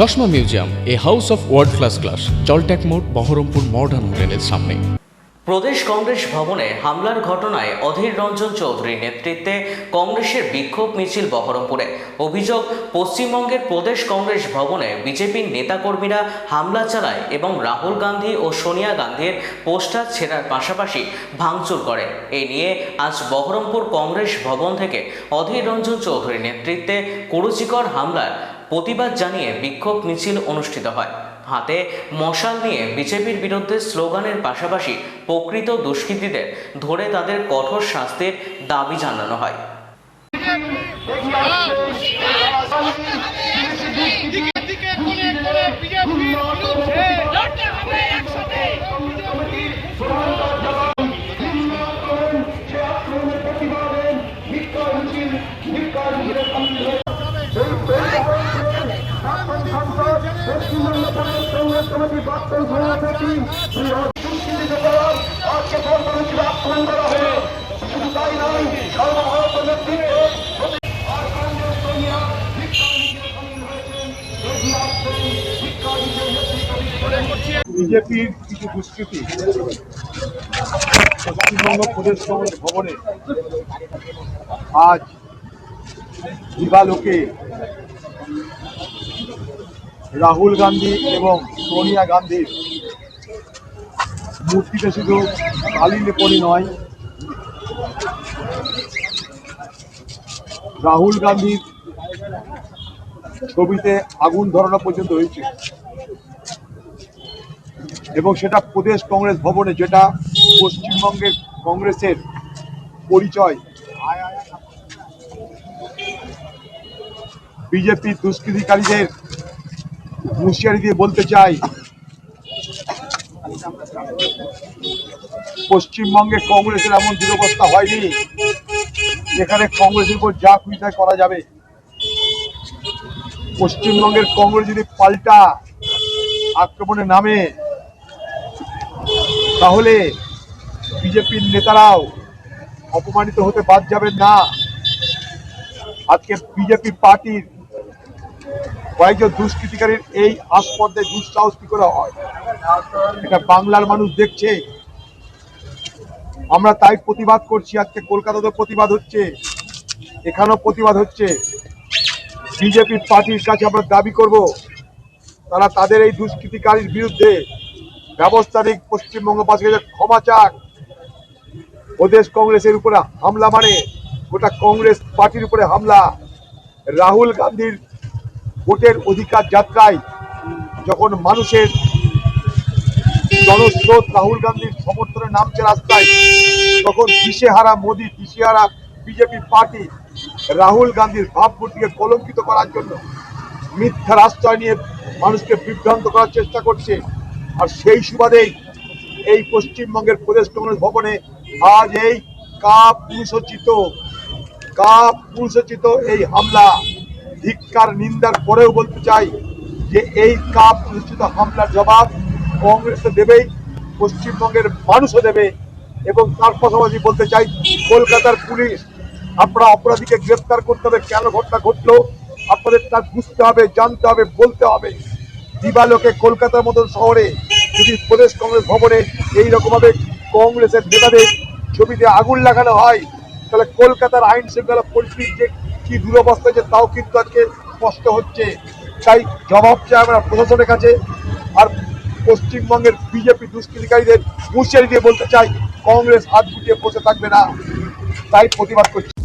চশমা museum, a house of world class class জলট্যাক মোড়, Baharampur modern হোটেলের সামনে। প্রদেশ কংগ্রেস ভবনে হামলার ঘটনায় অধীর রঞ্জন চৌধুরীর নেতৃত্বে কংগ্রেসের বিক্ষোভ মিছিল বহরমপুরে। অভিযোগ, পশ্চিমবঙ্গের প্রদেশ কংগ্রেস ভবনে বিজেপির নেতাকর্মীরা হামলা চালায় এবং রাহুল গান্ধী ও সোনিয়া গান্ধীর পোস্টার ছেঁড়ার পাশাপাশি ভাঙচুর করে। এ নিয়ে আজ বহরমপুর কংগ্রেস ভবন থেকে অধীর রঞ্জন চৌধুরীর নেতৃত্বে কুরুচিকর হামলার প্রতিবাদ জানিয়ে বিক্ষোভ মিছিল অনুষ্ঠিত হয় হাতে মশাল নিয়ে বিজেপির বিরুদ্ধে স্লোগানের পাশাপাশি প্রকৃত দুষ্কৃতীদের ধরে তাদের কঠোর শাস্তির দাবি জানানো হয় দিকে বিজেপির কিছু দুষ্কৃতি। পশ্চিমবঙ্গ প্রদেশ কংগ্রেস ভবনে আজ দিবালোকে রাহুল গান্ধী এবং সোনিয়া গান্ধীর মূর্তিতে শুধু কালি লেপনি নয়, রাহুল গান্ধীর ছবিতে আগুন ধরানো পর্যন্ত হয়েছে। এবং সেটা প্রদেশ কংগ্রেস ভবনে, যেটা পশ্চিমবঙ্গের কংগ্রেসের পরিচয়। বিজেপি দুষ্কৃতিকারীদের হুঁশিয়ারি দিয়ে বলতে চাই, পশ্চিমবঙ্গে কংগ্রেসের এমন দুরবস্থা হয়নি যেখানে কংগ্রেসের উপর যা তাই করা যাবে। পশ্চিমবঙ্গের কংগ্রেস যদি পাল্টা আক্রমণে নামে, তাহলে বিজেপির নেতারাও অপমানিত হতে বাদ যাবেন না। আজকে বিজেপি পার্টির কয়েকজন দুষ্কৃতিকারীর এই আস্পর্ধে দুঃসাহস কি করে হয়। এটা বাংলার মানুষ দেখছে। আমরা তাই প্রতিবাদ করছি, আজকে কলকাতাতেও প্রতিবাদ হচ্ছে, এখানেও প্রতিবাদ হচ্ছে। বিজেপি পার্টির কাছে আমরা দাবি করব, তারা তাদের এই দুষ্কৃতিকারীর বিরুদ্ধে ব্যবস্থা নিক পশ্চিমবঙ্গবাসীর কাছে ক্ষমা চাক। প্রদেশ কংগ্রেসের উপরে হামলা মানে গোটা কংগ্রেস পার্টির উপরে হামলা। রাহুল গান্ধীর ভোটের অধিকার যাত্রায় যখন মানুষের জনস্রোত রাহুল গান্ধীর সমর্থনে নামছে রাস্তায়, তখন দিশেহারা মোদী, দিশেহারা বিজেপি পার্টি রাহুল গান্ধীর ভাবমূর্তিকে কলঙ্কিত করার জন্য মিথ্যার আশ্রয় নিয়ে মানুষকে বিভ্রান্ত করার চেষ্টা করছে। আর সেই সুবাদেই এই পশ্চিমবঙ্গের প্রদেশ কংগ্রেস ভবনে আজ এই কাপ পুরুষোচিত কাপ পুরুষোচিত এই হামলা ধিক্কার, নিন্দার পরেও বলতে চাই যে এই কাপ পুরুষোচিত হামলার জবাব কংগ্রেস দেবেই, পশ্চিমবঙ্গের মানুষও দেবে এবং তার পাশাপাশি বলতে চাই কলকাতার পুলিশ আপনারা অপরাধীকে গ্রেফতার করতে হবে, কেন ঘটনা ঘটলো, আপনাদের তা বুঝতে হবে, জানতে হবে, বলতে হবে। দিবালোকে কলকাতার মতন শহরে যদি প্রদেশ কংগ্রেস ভবনে এই রকমভাবে কংগ্রেসের নেতাদের ছবিতে আগুন লাগানো হয়, তাহলে কলকাতার আইন শৃঙ্খলা পরিস্থিতির যে কি দুরবস্থা যে তাও কিন্তু আজকে স্পষ্ট হচ্ছে। তাই জবাব চাই আমরা প্রশাসনের কাছে। আর পশ্চিমবঙ্গের বিজেপি দুষ্কৃতিকারীদের হুঁশিয়ারি দিয়ে বলতে চাই, কংগ্রেস হাত গুটিয়ে বসে থাকবে না। তাই প্রতিবাদ করছি।